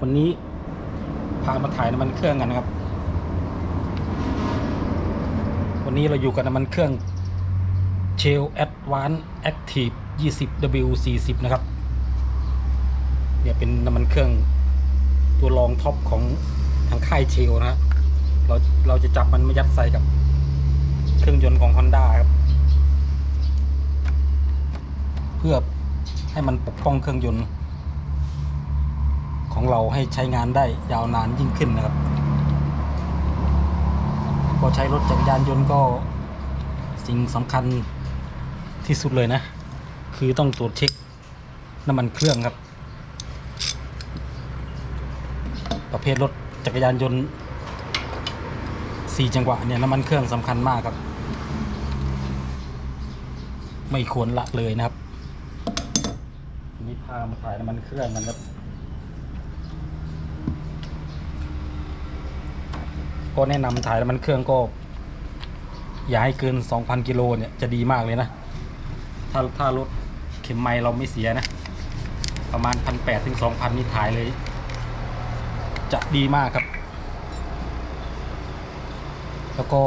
วันนี้พามาถ่ายน้ำมันเครื่องกันนะครับ วันนี้เราอยู่กับน้ำมันเครื่อง Shell Advance Active 20W40 นะครับ เนี่ยเป็นน้ำมันเครื่องตัวรองท็อปของทางค่ายเชลนะฮะเราเราจะจับมันมายัดใส่กับเครื่องยนต์ของ Honda ครับ เพื่อให้มันปกป้องเครื่องยนต์ ของเราให้ใช้งานได้ยาวนานยิ่งขึ้นนะครับ ก็ใช้รถจักรยานยนต์ก็สิ่งสำคัญที่สุดเลยนะ คือต้องตรวจเช็คน้ำมันเครื่องครับ ประเภทรถจักรยานยนต์สี่จังหวะเนี่ยน้ำมันเครื่องสำคัญมากครับ ไม่ควรละเลยนะครับนนี่พามาถ่ายน้ำมันเครื่องกันครับ ก็แนะนำถ่ายน้ำมันเครื่องก็ อย่าให้เกิน 2,000กิโลเนี่ยจะดีมากเลยนะ ถ้าถ้ารถเข็มไมล์เราไม่เสียนะ ประมาณ1,800ถึง2,000นี่ถ่ายเลย จะดีมากครับ แล้วก็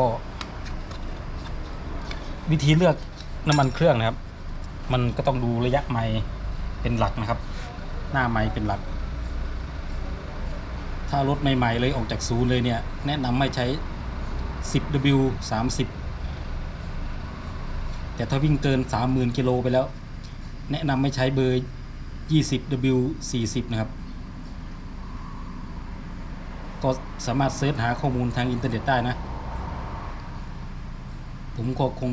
วิธีเลือกน้ำมันเครื่องนะครับ มันก็ต้องดูระยะไมล์เป็นหลักนะครับ หน้าไมล์เป็นหลัก ถ้ารถใหม่ ๆ เลยออกจากศูนย์เลยเนี่ย แนะนำให้ใช้ 10W 30 แต่ถ้าวิ่งเกิน 30,000 กิโลไปแล้ว แนะนำให้ใช้เบอร์ 20W 40 นะครับ ก็สามารถเซิร์ชหาข้อมูลทางอินเทอร์เน็ตได้นะ ผมก็คง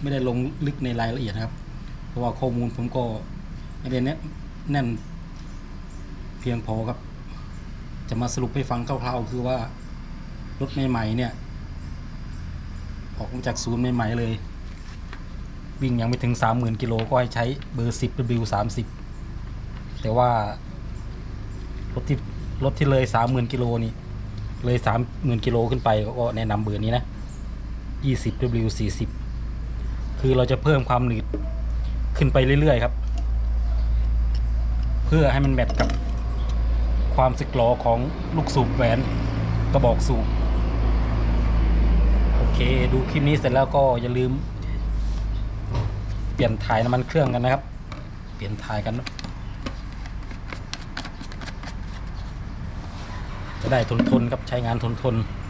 ไม่ได้ลงลึกในรายละเอียดครับ เพราะว่าข้อมูลผมก็ไม่ได้แน่แน่นเพียงพอครับ จะมาสรุปให้ฟังคร่าวๆคือว่ารถใหม่ๆเนี่ย ออกมาจากศูนย์ใหม่ๆเลย วิ่งยังไม่ถึง 30,000กิโลก็ให้ใช้เบอร์ 10 W 30 แต่ว่ารถที่รถที่เลย 30,000กิโลนี่เลย 30,000กิโลขึ้นไปก็แนะนำเบอร์นี้นะ 20 W 40 คือเราจะเพิ่มความหนืดขึ้นไปเรื่อยๆครับ เพื่อให้มันแมทกับ ความสึกหรอของลูกสูบแหวนกระบอกสูบ โอเค ดูคลิปนี้เสร็จแล้วก็อย่าลืม เปลี่ยนถ่ายน้ำมันเครื่องกันนะครับ เปลี่ยนถ่ายกัน จะได้ทนทนๆครับใช้งานทนทนๆ